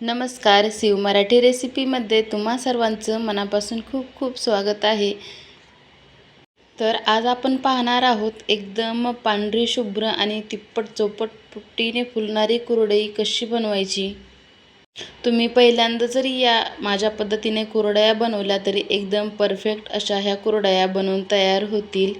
नमस्कार शिव मराठी रेसिपीमध्ये तुम्हा सर्वांचं मनापासून खूप खूप स्वागत आहे. तर आज आपण पाहणार आहोत एकदम पांढरी शुभ्र आणि तिप्पट चौपट पुट्टीने फुलणारी कुरडई कशी बनवायची? तुम्ही पहिल्यांदा जरी या माझ्या पद्धतीने कुरडया बनवल्या तरी एकदम परफेक्ट अशा ह्या कुरडया बनवून तयार होतील.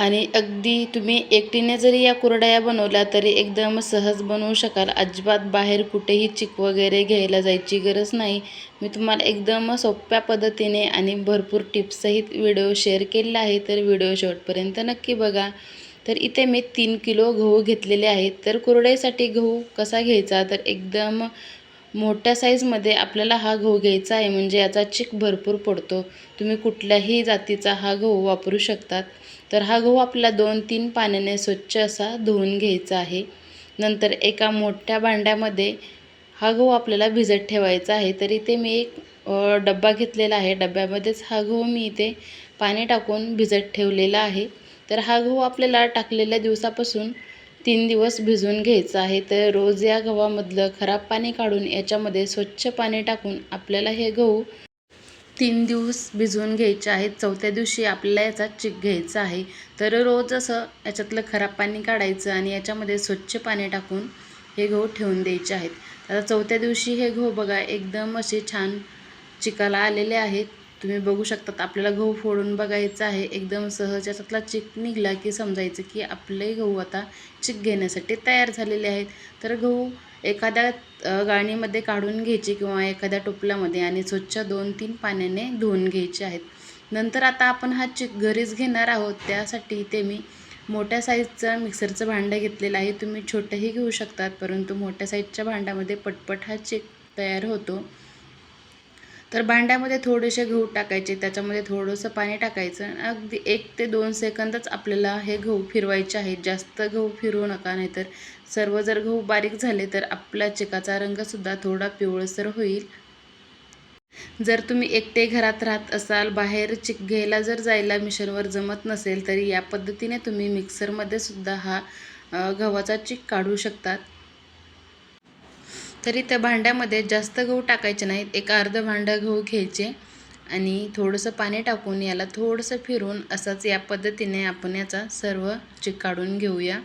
आणि अगदी तुम्ही एकटीने जरी या कुरडया बनवल्या तरी एकदम सहज बनवू शकाल. अजिबात बाहेर कुठेही चिक वगैरे घ्यायला जायची गरज नाही. मी तुम्हाला एकदम सोप्या पद्धतीने आणि भरपूर टिप्ससहित व्हिडिओ शेअर केलेला आहे तर व्हिडिओ शेवटपर्यंत नक्की बघा. तर इथे मी तीन किलो गहू घेतलेले आहेत. तर कुरडईसाठी गहू कसा घ्यायचा? तर एकदम मोठ्या साईजमध्ये आपल्याला हा गहू घ्यायचा आहे. म्हणजे याचा चिक भरपूर पडतो. तुम्ही कुठल्याही जातीचा हा गहू वापरू शकतात. तर हा गहू आपल्याला दोन तीन पाण्याने स्वच्छ असा धुवून घ्यायचा आहे. नंतर एका मोठ्या भांड्यामध्ये हा गहू आपल्याला भिजत ठेवायचा आहे. तरी ते मी एक डब्बा घेतलेला आहे. डब्यामध्येच हा गहू मी इथे पाणी टाकून भिजत ठेवलेला आहे. तर हा गहू आपल्याला टाकलेल्या दिवसापासून तीन दिवस भिजवून घ्यायचा आहे. तर रोज या गव्हामधलं खराब पाणी काढून याच्यामध्ये स्वच्छ पाणी टाकून आपल्याला हे गहू तीन दिवस भिजवून घ्यायचे आहेत. चौथ्या दिवशी आपल्याला याचा चिक घ्यायचा आहे. तर रोज असं याच्यातलं खराब पाणी काढायचं आणि याच्यामध्ये स्वच्छ पाणी टाकून हे गहू ठेवून द्यायचे आहेत. आता चौथ्या दिवशी हे गहू बघा एकदम असे छान चिकाला आलेले आहेत. तुम्ही बघू शकतात आपल्याला गहू फोडून बघायचं आहे. एकदम सहज याच्यातला चिक निघला की समजायचं की आपले गहू आता चिक घेण्यासाठी तयार झालेले आहेत. तर गहू एखाद्या गाळणीमध्ये काढून घ्यायची किंवा एखाद्या टोपल्यामध्ये आणि स्वच्छ दोन तीन पाण्याने धुवून घ्यायचे आहेत. नंतर आता आपण हा चिक घरीच घेणार आहोत. त्यासाठी ते मी मोठ्या साईजचं मिक्सरचं भांडं घेतलेलं आहे. तुम्ही छोटंही घेऊ शकतात परंतु मोठ्या साईजच्या भांड्यामध्ये पटपट हा चिक तयार होतो. तर भांड्यामध्ये थोडेसे गहू टाकायचे त्याच्यामध्ये थोडंसं पाणी टाकायचं अगदी एक ते दोन सेकंदच आपल्याला हे गहू फिरवायचे आहेत. जास्त गहू फिरवू नका नाहीतर सर्व जर गहू बारीक झाले तर आपल्या चिकाचा रंगसुद्धा थोडा पिवळसर होईल. जर तुम्ही एकटे घरात राहत असाल बाहेर चिक घ्यायला जर जायला मिशनवर जमत नसेल तरी या पद्धतीने तुम्ही मिक्सरमध्ये सुद्धा हा गव्हाचा चिक काढू शकतात. तरी त्या भांड्यामध्ये जास्त गहू टाकायचे नाहीत. एक अर्धं भांडं गहू घ्यायचे आणि थोडंसं पाणी टाकून याला थोडंसं फिरून असंच या पद्धतीने आपण याचा सर्व चिक काढून घेऊया.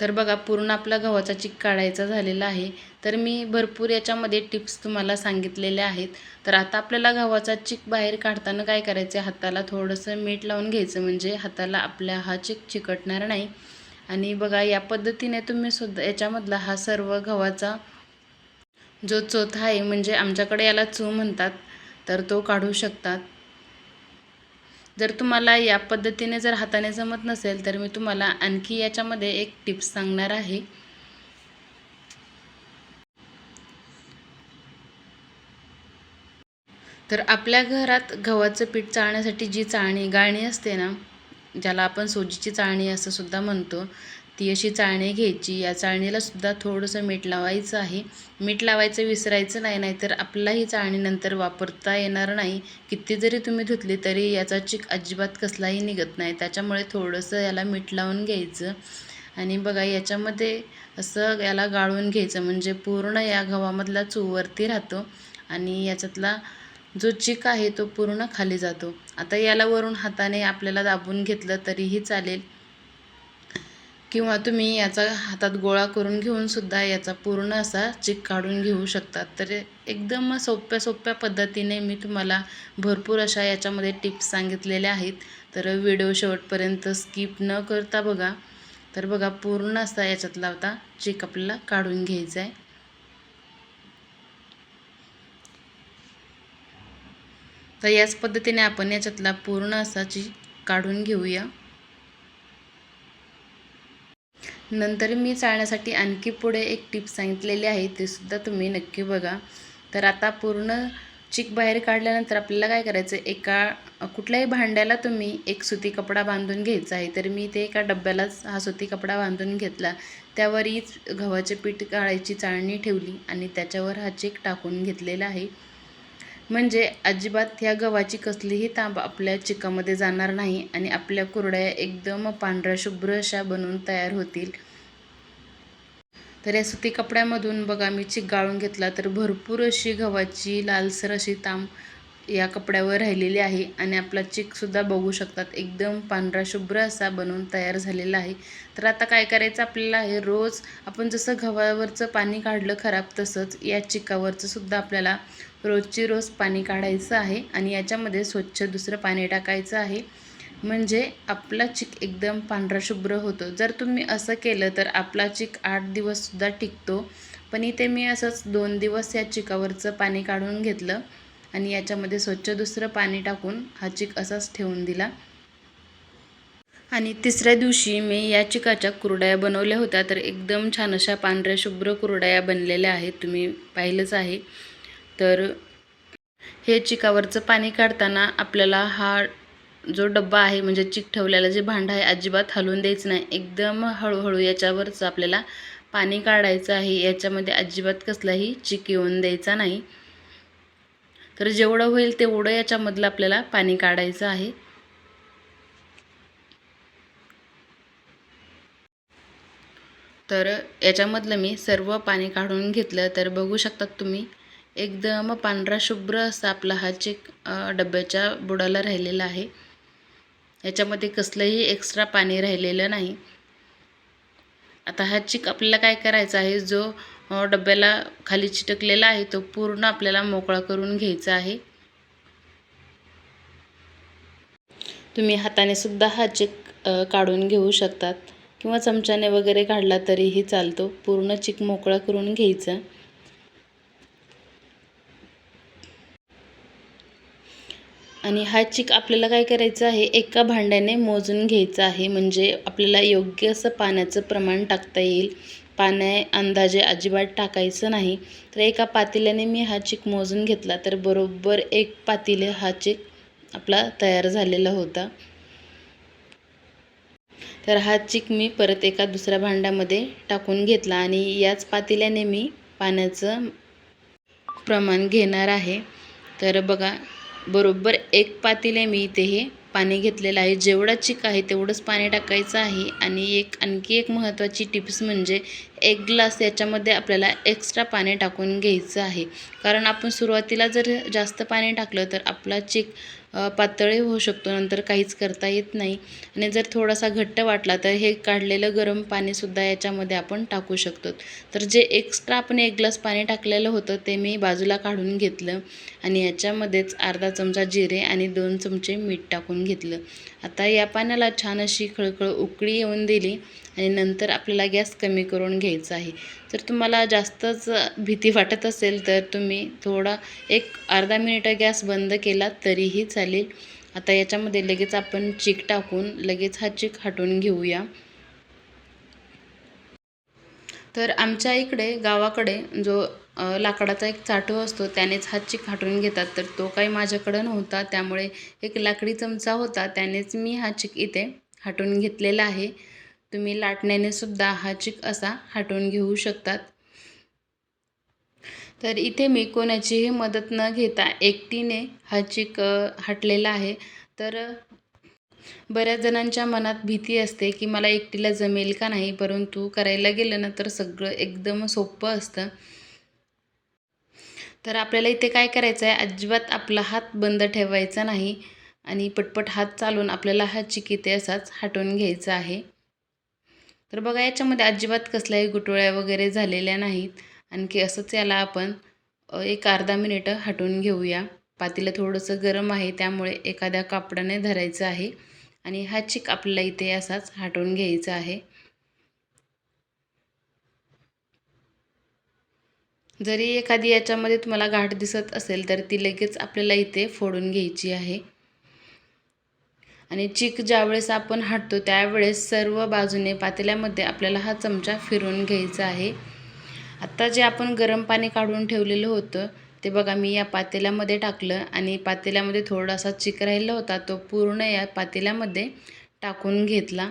तर बघा पूर्ण आपला गव्हाचा चिक काढायचा झालेला आहे. तर मी भरपूर याच्यामध्ये टिप्स तुम्हाला सांगितलेल्या आहेत. तर आता आपल्याला गव्हाचा चिक बाहेर काढताना काय करायचं? हाताला थोडंसं मीठ लावून घ्यायचं. म्हणजे हाताला आपल्या हा चिक चिकटणार नाही. आणि बघा या पद्धतीने तुम्ही सुद्धा याच्यामधला हा सर्व गव्हाचा जो चोथा आहे म्हणजे आमच्याकडे याला चू म्हणतात तर तो काढू शकतात. जर तुम्हाला या पद्धतीने जर हाताने जमत नसेल तर मी तुम्हाला आणखी याच्यामध्ये एक टिप्स सांगणार आहे. तर आपल्या घरात गव्हाचं पीठ चाळण्यासाठी जी चाळणी गाळणी असते ना ज्याला आपण सोजीची चाळणी असं सुद्धा म्हणतो ती अशी चाळणी घ्यायची. या चाळणीला सुद्धा थोडंसं मीठ लावायचं आहे. मीठ लावायचं विसरायचं नाही नाहीतर आपल्याला ही चाळणी नंतर वापरता येणार नाही. किती जरी तुम्ही धुतली तरी याचा चिक अजिबात कसलाही निघत नाही. त्याच्यामुळे थोडंसं याला मीठ लावून घ्यायचं. आणि बघा याच्यामध्ये असं याला गाळून घ्यायचं. म्हणजे पूर्ण या गव्हामधला चूवरती राहतो. आणि याच्यातला जो चिक आहे तो पूर्ण खाली जातो. आता याला वरून हाताने आपल्याला दाबून घेतलं तरीही चालेल. किंवा तुम्ही याचा हातात गोळा करून घेऊन सुद्धा याचा पूर्ण असा चिक काढून घेऊ शकतात. तर एकदम सोप्या सोप्या पद्धतीने मी तुम्हाला भरपूर अशा याच्यामध्ये टिप्स सांगितलेल्या आहेत. तर व्हिडिओ शेवटपर्यंत स्किप न करता बघा. तर बघा पूर्ण असा याच्यातला होता चिक आपल्याला काढून घ्यायचा आहे तर याच पद्धतीने आपण याच्यातला पूर्ण असा चिक काढून घेऊया. नंतर मी चाळण्यासाठी आणखी पुढे एक टिप सांगितलेली आहे ते सुद्धा तुम्ही नक्की बघा. तर आता पूर्ण चिक बाहेर काढल्यानंतर आपल्याला काय करायचं एका कुठल्याही भांड्याला तुम्ही एक सुती कपडा बांधून घ्यायचा आहे. तर मी ते एका डब्यालाच हा सुती कपडा बांधून घेतला. त्यावरहीच गव्हाचे पीठ काढायची चाळणी ठेवली आणि त्याच्यावर हा चिक टाकून घेतलेला आहे. म्हणजे अजिबात ह्या गव्हाची कसलीही तांब आपल्या चिकामध्ये जाणार नाही आणि आपल्या कुरड्या एकदम पांढऱ्या शुभ्र अशा बनवून तयार होतील. तर या सुती कपड्यामधून बघा मी चिक गाळून घेतला तर भरपूर अशी गव्हाची लालसर अशी तांब या कपड्यावर राहिलेली आहे आणि आपला चिकसुद्धा बघू शकतात. एकदम पांढरा शुभ्र असा बनवून तयार झालेला आहे. तर आता काय करायचं आपल्याला आहे? रोज आपण जसं गव्हावरचं पाणी काढलं खराब तसंच या चिकावरचं सुद्धा आपल्याला रोजची रोज पाणी काढायचं आहे आणि याच्यामध्ये स्वच्छ दुसरं पाणी टाकायचं आहे. म्हणजे आपला चिक एकदम पांढरा शुभ्र होतो. जर तुम्ही असं केलं तर आपला चिक आठ दिवससुद्धा टिकतो. पण इथे मी असंच दोन दिवस या चिकावरचं पाणी काढून घेतलं आणि याच्यामध्ये स्वच्छ दुसरं पाणी टाकून हा चिक असाच ठेवून दिला. आणि तिसऱ्या दिवशी मी या चिकाच्या कुरड्या बनवल्या होत्या. तर एकदम छान अशा पांढऱ्या शुभ्र कुरड्या बनलेल्या आहेत. तुम्ही पाहिलंच आहे. तर हे चिकावरचं पाणी काढताना आपल्याला हा जो डब्बा आहे म्हणजे चिक ठेवलेला जे भांडं आहे अजिबात हलवून द्यायचं नाही. एकदम हळूहळू याच्यावरचं आपल्याला पाणी काढायचं आहे. याच्यामध्ये अजिबात कसलाही चिक येऊन द्यायचा नाही. तर जेवढं होईल तेवढं याच्यामधलं आपल्याला पाणी काढायचं आहे. तर याच्यामधलं मी सर्व पाणी काढून घेतलं. तर बघू शकतात तुम्ही एकदम पांढरा शुभ्र असा आपला हा चेक डब्याच्या बुडाला राहिलेला आहे. याच्यामध्ये कसलंही एक्स्ट्रा पाणी राहिलेलं नाही. आता हा चिक आपल्याला काय करायचा आहे? जो डब्याला खाली चिटकलेला आहे तो पूर्ण आपल्याला मोकळा करून घ्यायचा आहे. तुम्ही हाताने सुद्धा हा चिक काढून घेऊ शकतात. किंवा चमच्याने वगैरे काढला तरीही चालतो. पूर्ण चिक मोकळा करून घ्यायचा. आणि हा चिक आपल्याला काय करायचं आहे? एका भांड्याने मोजून घ्यायचं आहे. म्हणजे आपल्याला योग्य असं पाण्याचं प्रमाण टाकता येईल. पाण्या अंदाजे अजिबात टाकायचं नाही. तर एका पातेल्याने मी हा चिक मोजून घेतला तर बरोबर एक पातेले हा चिक आपला तयार झालेला होता. तर हा चिक मी परत एका दुसऱ्या भांड्यामध्ये टाकून घेतला आणि याच पातेल्याने मी पाण्याचं प्रमाण घेणार आहे. तर बघा बरोबर एक पातेले मी इथे हे. पाणी घेतलेलं आहे. जेवढा चिक आहे तेवढंच पाणी टाकायचं आहे. आणि एक आणखी एक महत्त्वाची टिप्स म्हणजे एक ग्लास याच्यामध्ये आपल्याला एक्स्ट्रा पाणी टाकून घ्यायचं आहे. कारण आपण सुरुवातीला जर जास्त पाणी टाकलं तर आपला चिक पातळही होऊ शकतो नंतर काहीच करता येत नाही. आणि जर थोडासा घट्ट वाटला तर हे काढलेलं गरम पाणीसुद्धा याच्यामध्ये आपण टाकू शकतो. तर जे एक्स्ट्रा आपण एक ग्लास पाणी टाकलेलं होतं ते मी बाजूला काढून घेतलं आणि याच्यामध्येच अर्धा चमचा जिरे आणि दोन चमचे मीठ टाकून घेतलं. आता या पाण्याला छान अशी खळखळ उकळी येऊन दिली आणि नंतर आपल्याला गॅस कमी करून घ्यायचा आहे. जर तुम्हाला जास्तच भीती वाटत असेल तर तुम्ही थोडा एक अर्धा मिनिटं गॅस बंद केला तरीही चालेल. चालेल. आता याच्यामध्ये लगेच आपण चीक टाकून लगेच हा चिक हटवून घेऊया. तर आमच्या इकडे गावाकडे जो लाकडाचा एक चाटू असतो त्यानेच हा चिक हाटून घेतात. तर तो काही माझ्याकडं नव्हता त्यामुळे एक लाकडी चमचा होता त्यानेच मी हा चिक इथे हाटून घेतलेला आहे. तुम्ही लाटण्याने सुद्धा हा चिक असा हटवून घेऊ शकतात. तर इथे मी कोणाचीही मदत न घेता एकटीने हा चिक हटलेला आहे. तर बऱ्याच जणांच्या मनात भीती असते की मला एकटीला जमेल का नाही परंतु करायला गेलं ना तर सगळं एकदम सोपं असतं. तर आपल्याला इथे काय करायचं आहे? अजिबात आपला हात बंद ठेवायचा नाही आणि पटपट हात चालून आपल्याला हा चिक इथे असाच हटवून घ्यायचा आहे. तर बघा याच्यामध्ये अजिबात कसल्याही गुटोळ्या वगैरे झालेल्या नाहीत. आणखी असंच याला आपण एक अर्धा मिनिटं हटवून घेऊया. पातेलं थोडंसं गरम आहे त्यामुळे एखाद्या कापडाने धरायचं आहे. आणि हा चिक आपल्याला इथे असाच हटवून घ्यायचा आहे. जरी एखादी याच्यामध्ये तुम्हाला गाठ दिसत असेल तर ती लगेच आपल्याला इथे फोडून घ्यायची आहे. आणि चिक ज्यावेळेस आपण हाटतो त्यावेळेस सर्व बाजूने पातेल्यामध्ये आपल्याला हा चमचा फिरवून घ्यायचा आहे. आत्ता जे आपण गरम पाणी काढून ठेवलेलं होतं ते बघा मी या पातेल्यामध्ये टाकलं आणि पातेल्यामध्ये थोडासा चिक राहिला होता तो पूर्ण या पातेल्यामध्ये टाकून घेतला.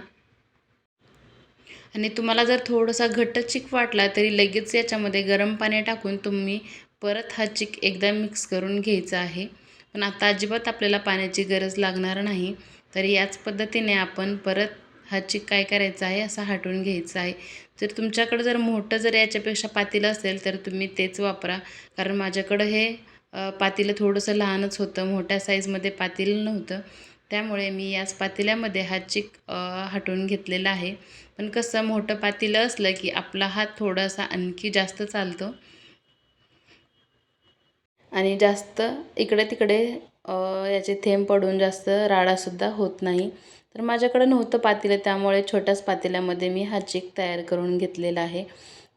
आणि तुम्हाला जर थोडासा घट्ट चिक वाटला तरी लगेच याच्यामध्ये गरम पाणी टाकून तुम्ही परत हा चिक एकदा मिक्स करून घ्यायचा आहे. पण आता अजिबात आपल्याला पाण्याची गरज लागणार नाही. तर याच पद्धतीने आपण परत हा चिक काय करायचा आहे असा हटवून घ्यायचा आहे. जर तुमच्याकडं जर मोठं जर याच्यापेक्षा पातेलं असेल तर तुम्ही तेच वापरा. कारण माझ्याकडं हे पातेलं थोडंसं लहानच होतं. मोठ्या साईजमध्ये पातेलं नव्हतं. त्यामुळे मी याच पातेल्यामध्ये हा चिक हटवून घेतलेला आहे. पण कसं मोठं पातेलं असलं की आपला हात थोडासा आणखी जास्त चालतो. आणि जास्त इकडे तिकडे याचे थेंब पडून जास्त राडासुद्धा होत नाही. तर माझ्याकडं नव्हतं पातेलं त्यामुळे छोट्याच पातेल्यामध्ये मी हा चेक तयार करून घेतलेला आहे.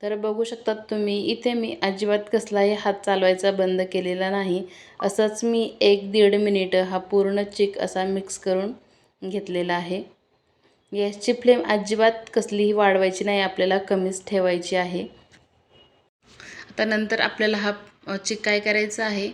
तर बघू शकतात तुम्ही इथे मी अजिबात कसलाही हात चालवायचा बंद केलेला नाही. असंच मी एक दीड मिनिट हा पूर्ण चेक असा मिक्स करून घेतलेला आहे. गॅसची फ्लेम अजिबात कसलीही वाढवायची नाही आपल्याला कमीच ठेवायची आहे. आता नंतर आपल्याला हा चेक चिक काय करायचं आहे?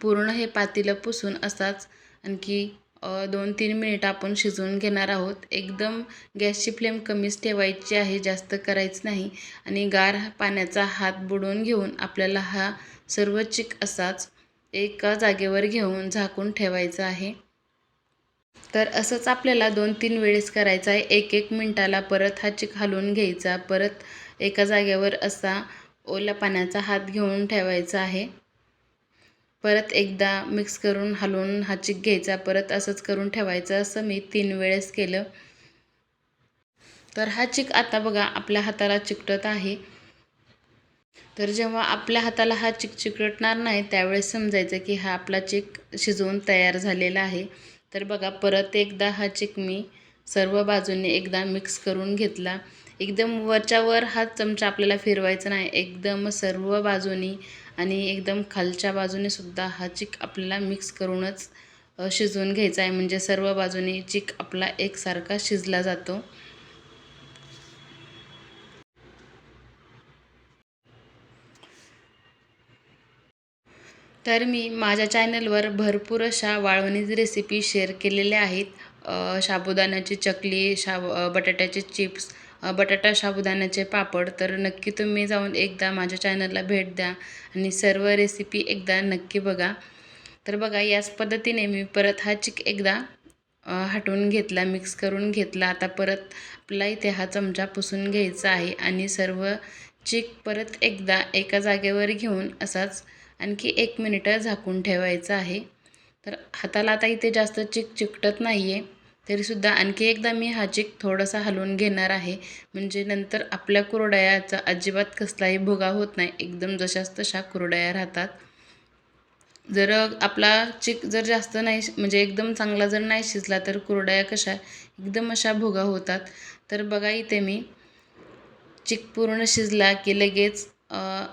पूर्ण हे पातेलं पुसून असाच आणखी दोन तीन मिनिट आपण शिजवून घेणार आहोत. एकदम गॅसची फ्लेम कमीच ठेवायची आहे जास्त करायचं नाही. आणि गार पाण्याचा हात बुडवून घेऊन आपल्याला हा सर्व चिक असाच एका जागेवर घेऊन झाकून ठेवायचा आहे. तर असंच आपल्याला दोन तीन वेळेस करायचं आहे. एक एक मिनटाला परत हा चिक हलवून घ्यायचा. परत एका जागेवर असा ओल्या पाण्याचा हात घेऊन ठेवायचा आहे. परत एकदा मिक्स करून हलवून हा चिक घ्यायचा. परत असंच करून ठेवायचं. असं मी तीन वेळेस केलं. तर हा चिक आता बघा आपल्या हाताला चिकटत आहे. तर जेव्हा आपल्या हाताला हा चिक चिकटणार नाही त्यावेळेस समजायचं की हा आपला चिक शिजवून तयार झालेला आहे. तर बघा परत एकदा हा चिक मी सर्व बाजूने एकदा मिक्स करून घेतला. एकदम वरच्या वर हा चमचा आपल्याला फिरवायचा नाही. एकदम सर्व बाजूनी आणि एकदम खालच्या बाजूने सुद्धा हा चिक आपल्याला मिक्स करूनच शिजवून घ्यायचा आहे. म्हणजे सर्व बाजूने चिक आपला एकसारखा शिजला जातो. तर मी माझ्या चॅनलवर भरपूर अशा वाळवणीची रेसिपी शेअर केलेल्या आहेत. साबुदाण्याची चकली शाब बटाट्याचे चिप्स बटाटा साबुदाण्याचे पापड तर नक्की तुम्ही जाऊन एकदा माझ्या चॅनलला भेट द्या आणि सर्व रेसिपी एकदा नक्की बघा. तर बघा याच पद्धतीने मी परत हा चिक एकदा हटवून घेतला मिक्स करून घेतला. आता परत आपला इथे हा चमचा पुसून घ्यायचा आहे आणि सर्व चिक परत एकदा एका जागेवर घेऊन असाच आणखी एक मिनिटं झाकून ठेवायचं आहे. तर हाताला आता इथे जास्त चिक चिकटत नाही आहे तरीसुद्धा आणखी एकदा मी हा चिक थोडासा हलवून घेणार आहे. म्हणजे नंतर आपल्या कुरडयाचा अजिबात कसलाही भुगा होत नाही. एकदम जशाच तशा कुरडया राहतात. जर आपला चिक जर जास्त नाही म्हणजे एकदम चांगला जर नाही शिजला तर कुरडया कशा एकदम अशा भुगा होतात. तर बघा इथे मी चिक पूर्ण शिजला की लगेच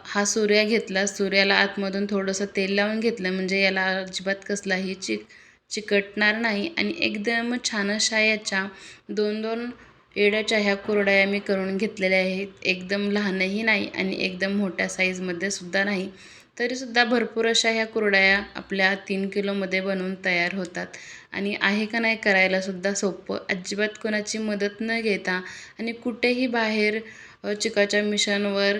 हा सूर्या घेतला. सूर्याला आतमधून थोडंसं तेल लावून घेतलं. म्हणजे याला अजिबात कसलाही चिक चिकटणार नाही आणि एकदम छान अशा याच्या दोन दोन एड्याच्या ह्या कुरडया मी करून घेतलेल्या आहेत. एकदम लहानही नाही आणि एकदम मोठ्या साईजमध्ये सुद्धा नाही. तरीसुद्धा भरपूर अशा ह्या कुरडया आपल्या तीन किलोमध्ये बनवून तयार होतात. आणि आहे का नाही करायलासुद्धा सोपं. अजिबात कोणाची मदत न घेता आणि कुठेही बाहेर चिकाच्या मिशनवर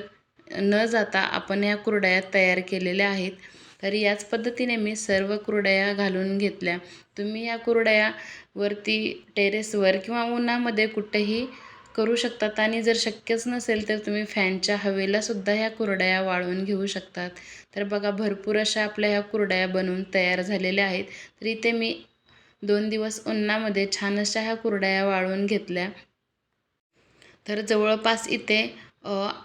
न जाता आपण ह्या कुरडया तयार केलेल्या आहेत. तर याच पद्धतीने मी सर्व कुरडया घालून घेतल्या. तुम्ही या कुरडया वरती टेरेसवर किंवा उन्हामध्ये कुठेही करू शकतात आणि जर शक्यच नसेल तर तुम्ही फॅनच्या हवेलासुद्धा ह्या कुरडया वाळवून घेऊ शकतात. तर बघा भरपूर अशा आपल्या ह्या कुरडया बनवून तयार झालेल्या आहेत. तर इथे मी दोन दिवस उन्हामध्ये छान अशा ह्या कुरडया वाळवून घेतल्या. तर जवळपास इथे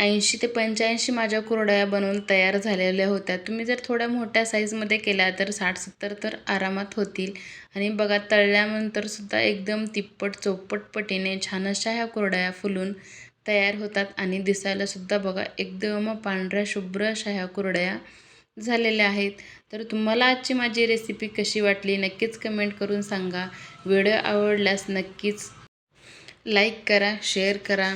ऐंशी ते पंच्याऐंशी माझ्या कुरडया बनवून तयार झालेल्या होत्या. तुम्ही जर थोड्या मोठ्या साईजमध्ये केल्या तर साठ सत्तर तर आरामात होतील. आणि बघा तळल्यानंतर सुद्धा एकदम तिप्पट चौपट पटीने छान अशा ह्या कुरडया फुलून तयार होतात. आणि दिसायलासुद्धा बघा एकदम पांढऱ्या शुभ्र अशा ह्या कुरडया झालेल्या आहेत. तर तुम्हाला आजची माझी रेसिपी कशी वाटली नक्कीच कमेंट करून सांगा. व्हिडिओ आवडल्यास नक्कीच लाईक करा शेअर करा.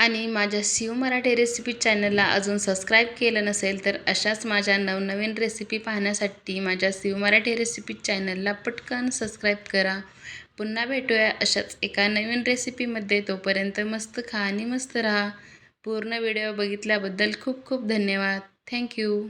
आणि माझ्या शिव मराठी रेसिपी चॅनलला अजून सबस्क्राईब केलं नसेल तर अशाच माझ्या नवनवीन रेसिपी पाहण्यासाठी माझ्या शिव मराठी रेसिपी चॅनलला पटकन सबस्क्राईब करा. पुन्हा भेटूया अशाच एका नवीन रेसिपीमध्ये तोपर्यंत मस्त खा आणि मस्त राहा. पूर्ण व्हिडिओ बघितल्याबद्दल खूप खूप धन्यवाद. थँक्यू